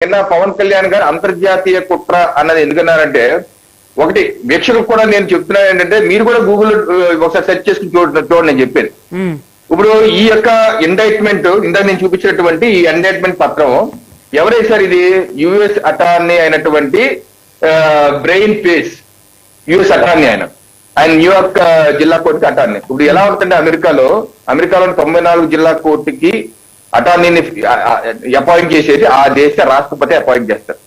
నిన్న పవన్ కళ్యాణ్ గారు అంతర్జాతీయ కుట్ర అన్నది ఎందుకన్నారంటే ఒకటి వీక్షకులకు కూడా నేను చెప్తున్నాను ఏంటంటే మీరు కూడా గూగుల్ ఒకసారి సెర్చ్ చేసుకుని చూడ చూడండి నేను చెప్పేది ఉమ్, ఇప్పుడు ఈ యొక్క ఇండైట్మెంట్ ఇందాక నేను చూపించినటువంటి ఈ ఇండైట్మెంట్ పత్రం ఎవరేసారు ఇది? యుఎస్ అటార్నీ అయినటువంటి బ్రెయిన్ పేస్ యుఎస్ అటార్నీ ఆయన. ఆయన న్యూయార్క్ జిల్లా కోర్టుకి అటార్నీ ఇప్పుడు ఎలా ఉంటుందంటే అమెరికాలో అమెరికాలో తొంభై నాలుగు జిల్లా కోర్టుకి అటార్నీని అపాయింట్ చేసేది ఆ దేశ రాష్ట్రపతి అపాయింట్ చేస్తారు.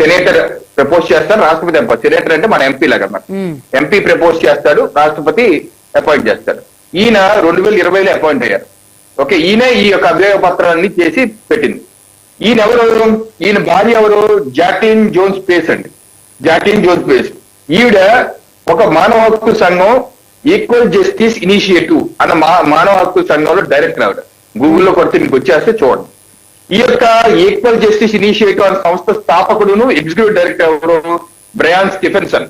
సెనేటర్ ప్రపోజ్ చేస్తారు రాష్ట్రపతి సెనేటర్ అంటే మన ఎంపీ లాగా ఎంపీ ప్రపోజ్ చేస్తాడు రాష్ట్రపతి అపాయింట్ చేస్తాడు. ఈయన రెండు వేల ఇరవైలో అపాయింట్ అయ్యారు. ఓకే ఈయన ఈ యొక్క అభియోగ పత్రాన్ని చేసి పెట్టింది. ఈయన ఎవరు? ఈయన భార్య ఎవరు? జాటిన్ జోన్స్ పేస్ అండి. Jatin Jones Peace. ఈవిడ ఒక మానవ హక్కు సంఘం ఈక్వల్ జస్టిస్ ఇనిషియేటివ్ అన్న మానవ హక్కు సంఘంలో డైరెక్టర్ ఆవిడ. గూగుల్లో కొడితే మీకు వచ్చేస్తే చూడండి. ఈ యొక్క ఈక్వల్ జస్టిస్ ఇనిషియేటివ్ అనే సంస్థ స్థాపకుడును ఎగ్జిక్యూటివ్ డైరెక్టర్ ఎవరు? Bryan Stevenson.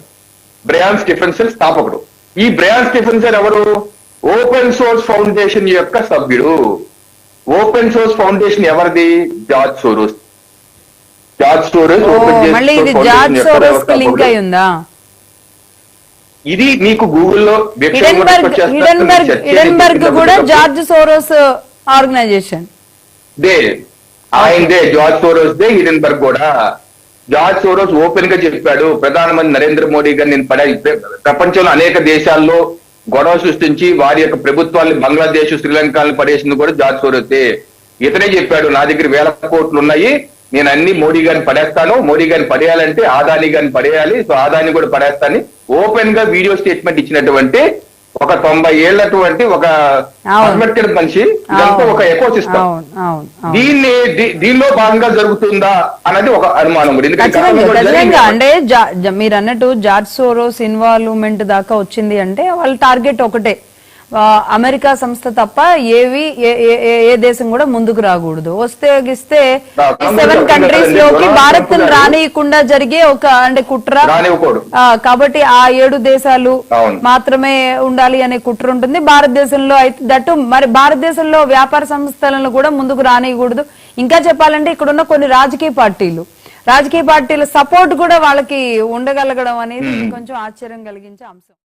బ్రయాన్ స్టిఫెన్సన్ స్థాపకుడు. ఈ బ్రయాన్ స్టిఫెన్సన్ ఎవరు? ఓపెన్ సోర్స్ ఫౌండేషన్ యొక్క సభ్యుడు. ఓపెన్ సోర్స్ ఫౌండేషన్ ఎవరిది? George Soros. George Soros open ఇది మీకు గూగుల్లో కూడా జార్జ్ సోరోస్ ఆర్గనైజేషన్. దే ఆయనదే జార్జ్ సోరోస్ దే హిడెన్బర్గ్ కూడా. జార్జ్ సోరోస్ ఓపెన్గా చెప్పాడు ప్రధానమంత్రి నరేంద్ర మోడీ గారు నేను పడే ప్రపంచంలో అనేక దేశాల్లో గొడవ సృష్టించి వారి యొక్క ప్రభుత్వాన్ని బంగ్లాదేశ్ శ్రీలంకలను పడేసింది కూడా జార్జ్ సోరోసే. ఇతనే చెప్పాడు నా దగ్గర వేల కోట్లు ఉన్నాయి నేను అన్ని మోడీ గారిని పడేస్తాను మోడీ గారిని పడేయాలంటే ఆదాని గారిని పడేయాలి సో ఆదాని కూడా పడేస్తాను ఓపెన్గా వీడియో స్టేట్మెంట్ ఇచ్చినటువంటి ఒక తొంభై ఏళ్ళటువంటి ఒక. పర్మిటెడ్ మనిషి ఇదంతా ఒక ఎకో సిస్టమ్ దీన్ని దీనిలో భాగంగా జరుగుతుందా అన్నది ఒక అనుమానం అంటే మీరు అన్నట్టు జార్జ్ సోరోస్ ఇన్వాల్వ్మెంట్ దాకా వచ్చింది అంటే వాళ్ళ టార్గెట్ ఒకటే. అమెరికా సంస్థ తప్ప ఏవి ఏ- దేశం కూడా ముందుకు రాకూడదు. వస్తే గిస్తే సెవెన్ కంట్రీస్లోకి భారత్ రానియకుండా జరిగే ఒక అంటే కుట్ర కాబట్టి ఆ ఏడు దేశాలు. మాత్రమే ఉండాలి అనే కుట్ర ఉంటుంది. భారతదేశంలో అయితే దట్టు మరి భారతదేశంలో వ్యాపార సంస్థలను కూడా ముందుకు రానియకూడదు. ఇంకా చెప్పాలంటే ఇక్కడ ఉన్న కొన్ని రాజకీయ పార్టీలు. రాజకీయ పార్టీల సపోర్ట్ కూడా వాళ్ళకి ఉండగలగడం అనేది కొంచెం ఆశ్చర్యం కలిగించే అంశం.